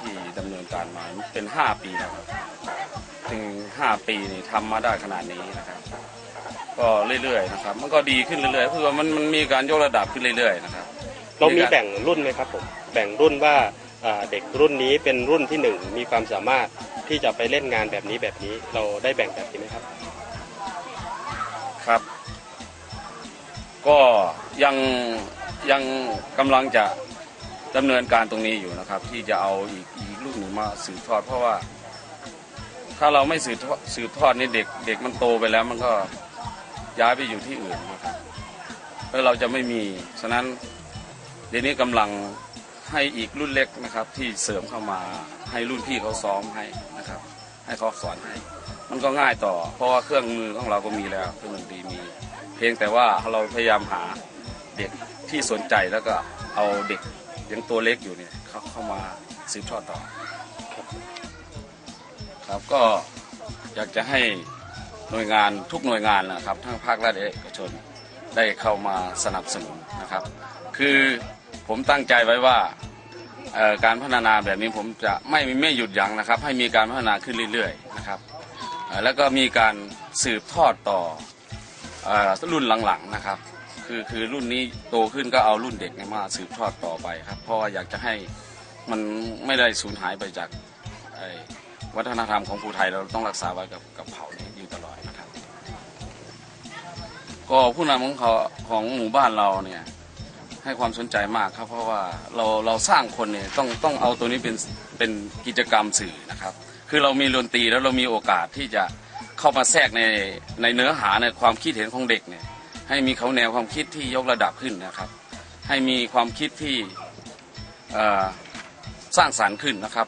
ที่ดำเนินการมาเป็นห้าปีแล้วครับถึงห้าปีนี่ทำมาได้ขนาดนี้นะครับ ก็เรื่อยๆนะครับ มันก็ดีขึ้นเรื่อยๆเพื่อมันมันมีการยกระดับขึ้นเรื่อยๆนะครับ เรามีแบ่งรุ่นไหมครับผมแบ่งรุ่นว่าอ่าเด็กรุ่นนี้เป็นรุ่นที่หนึ่งมีความสามารถที่จะไปเล่นงานแบบนี้แบบนี้เราได้แบ่งแบบนี้ไหมครับ ครับ ก็ยังยังกำลังจะ ดำเนินการตรงนี้อยู่นะครับ ที่จะเอาอีกอีกลูกหนึ่งมาสืบทอด เพราะว่า ถ้าเราไม่สืบทอดสืบทอดนี่เด็กเด็กมันโตไปแล้วมันก็ย้ายไปอยู่ที่อื่นนะครับแล้วเราจะไม่มีฉะนั้นเดี๋ยวนี้กำลังให้อีกรุ่นเล็กนะครับ ที่เสริมเข้ามาให้รุ่นพี่เขาซ้อมให้นะครับ ให้เขาสอนให้ มันก็ง่ายต่อ เพราะว่าเครื่องมือของเราก็มีแล้วเครื่องดนตรีมี เพียงแต่ว่าเราพยายามหาเด็กที่สนใจแล้วก็เอาเด็ก ยังตัวเล็กอยู่เนี่ยเขาเข้ามาสืบทอดต่อครับก็อยากจะให้หน่วยงานทุกหน่วยงานนะครับ ทั้งภาครัฐและเอกชนได้เข้ามาสนับสนุนนะครับ คือผมตั้งใจไว้ว่าการพัฒนาแบบนี้ผมจะไม่ไม่หยุดยั้งนะครับ ให้มีการพัฒนาขึ้นเรื่อยๆนะครับแล้วก็มีการสืบทอดต่ออรุ่นหลังๆนะครับ คือคือรุ่นนี้โตขึ้นก็เอารุ่นเด็กเนี่ยมาสืบทอดต่อไปครับ เพราะว่าอยากจะให้มันไม่ได้สูญหายไปจากไอ้วัฒนธรรมของภูไทยเราต้องรักษาไว้กับกับเผ่านี้อยู่ตลอดนะครับ ก็ผู้นำของเขาของหมู่บ้านเราเนี่ยให้ความสนใจมากครับ เพราะว่าเราเราสร้างคนเนี่ยต้องต้องเอาตัวนี้เป็นเป็นกิจกรรมสื่อนะครับ คือเรามีดนตรีแล้วเรามีโอกาสที่จะเข้ามาแทรกในในเนื้อหาในความคิดเห็นของเด็กเนี่ย ให้มีเขาแนวความคิดที่ยกระดับขึ้นนะครับ ให้มีความคิดที่สร้างสรรค์ขึ้นนะครับ